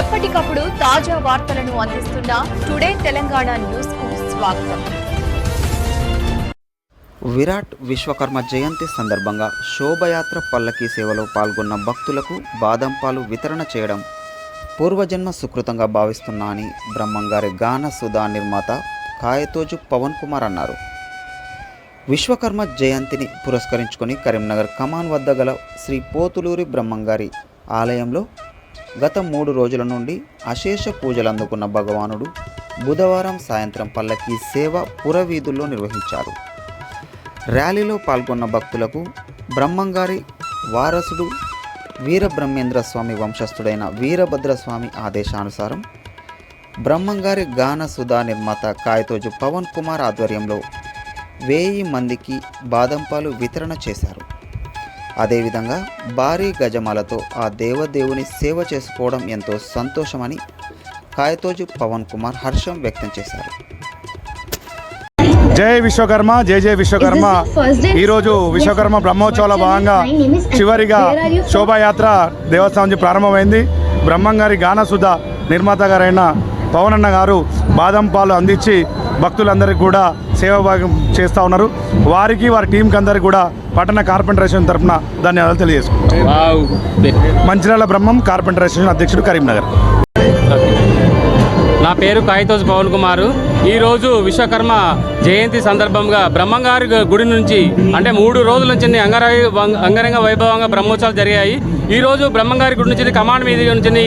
ఎప్పటికప్పుడు తాజా వార్తలను అందిస్తున్న టుడే తెలంగాణ న్యూస్కు స్వాగతం. విరాట్ విశ్వకర్మ జయంతి సందర్భంగా శోభయాత్ర పల్లకీ సేవలో పాల్గొన్న భక్తులకు బాదం పాలు వితరణ చేయడం పూర్వజన్మ సుకృతంగా భావిస్తున్నా అని బ్రహ్మంగారి గాన సుధా నిర్మాత కాయతోజు పవన్ కుమార్ అన్నారు. విశ్వకర్మ జయంతిని పురస్కరించుకొని కరీంనగర్ కమాన్ వద్ద గల శ్రీ పోతులూరి బ్రహ్మంగారి ఆలయంలో గత మూడు రోజుల నుండి అశేష పూజలు అందుకున్న భగవానుడు బుధవారం సాయంత్రం పల్లకీ సేవ పురవీధుల్లో నిర్వహించారు. ర్యాలీలో పాల్గొన్న భక్తులకు బ్రహ్మంగారి వారసుడు వీరబ్రహ్మేంద్ర స్వామి వంశస్థుడైన వీరభద్రస్వామి ఆదేశానుసారం బ్రహ్మంగారి గాన సుధా నిర్మాత కాయతోజు పవన్ కుమార్ ఆధ్వర్యంలో వెయ్యి మందికి బాదంపాలు వితరణ చేశారు. అదేవిధంగా భారీ గజమాలతో ఆ దేవదేవుని సేవ చేసుకోవడం ఎంతో సంతోషమని కాయతోజు పవన్ కుమార్ హర్షం వ్యక్తం చేశారు. జై విశ్వకర్మ జై జై విశ్వకర్మ. ఈరోజు విశ్వకర్మ బ్రహ్మోత్సవాల భాగంగా చివరిగా శోభాయాత్ర దేవస్థానం నుంచి ప్రారంభమైంది. బ్రహ్మంగారి గానసుధ నిర్మాత గారైన పవనన్న గారు బాదం పాలు అందించి భక్తులందరికీ కూడా సేవ భాగం చేస్తూ ఉన్నారు. వారికి వారి టీంకి అందరికీ కూడా పట్టణ కార్పెంటరేషన్ తరఫున ధన్యవాదాలు తెలియజేసుకుంటాం వావ్. మంచిర్యాల బ్రహ్మం కార్పెంటరేషన్ అధ్యక్షుడు కరీంనగర్. నా పేరు కాయితోజ్ పవన్ కుమార్. ఈరోజు విశ్వకర్మ జయంతి సందర్భంగా బ్రహ్మంగారి గుడి నుంచి అంటే మూడు రోజుల నుంచి అంగరంగ అంగరంగ వైభవంగా బ్రహ్మోత్సవాలు జరిగాయి. ఈ రోజు బ్రహ్మంగారి గుడి నుంచి కమాండ్ మీద నుంచి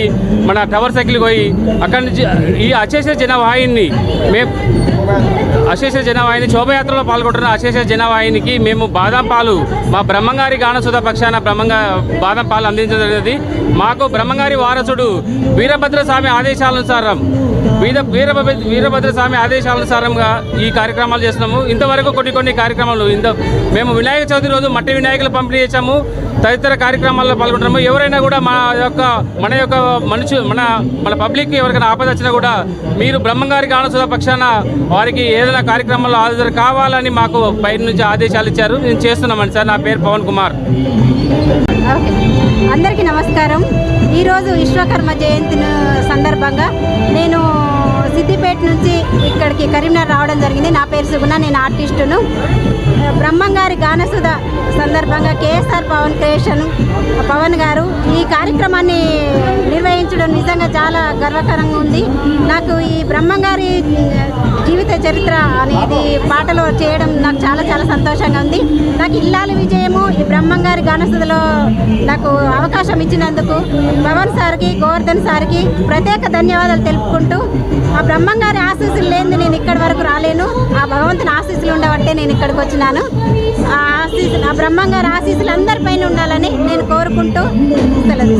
మన టవర్ సైకిల్ పోయి అక్కడి నుంచి ఈ అశేష జనవాహిని మేము అశేష జనవాహిని శోభయాత్రలో పాల్గొంటున్న అశేష జనవాహినికి మేము బాదం పాలు మా బ్రహ్మంగారి గానసుధ పక్షాన బ్రహ్మంగా బాదం పాలు అందించడం జరిగింది. మాకు బ్రహ్మంగారి వారసుడు వీరభద్ర స్వామి ఆదేశానుసారం వీర వీరభద్ర వీరభద్ర స్వామి ఈ కార్యక్రమాలు చేస్తున్నాము. ఇంతవరకు కొన్ని కొన్ని కార్యక్రమాలు ఇంత మేము వినాయక చవితి రోజు మట్టి వినాయకులు పంపిణీ చేశాము. తదితర కార్యక్రమాల్లో పాల్గొంటాము ఎవరైనా కూడా మన యొక్క మన యొక్క మనుషు మన మన పబ్లిక్ ఎవరికైనా ఆపద వచ్చినా కూడా మీరు బ్రహ్మంగారికి ఆనసుల పక్షాన వారికి ఏదైనా కార్యక్రమంలో హాజరు కావాలని మాకు బయట నుంచి ఆదేశాలు ఇచ్చారు. నేను చేస్తున్నామని సార్. నా పేరు పవన్ కుమార్. ఓకే. అందరికీ నమస్కారం. ఈరోజు విశ్వకర్మ జయంతి సందర్భంగా నేను సిద్దిపేట నుంచి ఇక్కడికి కరీంనగర్ రావడం జరిగింది. నా పేరు సుగుణ నేను ఆర్టిస్టును. బ్రహ్మంగారి గానసుధ సందర్భంగా కేఎస్ఆర్ పవన్ క్రియేషన్ పవన్ గారు. ఈ కార్యక్రమాన్ని నిర్వహించడం నిజంగా చాలా గర్వకరంగా ఉంది. నాకు ఈ బ్రహ్మంగారి చరిత్ర అనేది పాటలు చేయడం నాకు చాలా చాలా సంతోషంగా ఉంది. నాకు ఇల్లాలి విజయము ఈ బ్రహ్మంగారి గానసుధలో నాకు అవకాశం ఇచ్చినందుకు పవన్ సార్కి గోవర్ధన్ సార్కి ప్రత్యేక ధన్యవాదాలు తెలుపుకుంటూ ఆ బ్రహ్మంగారి ఆశీస్సులు లేనిది నేను ఇక్కడి వరకు రాలేను. ఆ భగవంతుని ఆశీస్సులు ఉండబట్టే నేను ఇక్కడికి వచ్చినాను. ఆ ఆశీస్సులు ఆ బ్రహ్మంగారి ఆశీస్సులు అందరిపైన ఉండాలని నేను కోరుకుంటూ సెలవు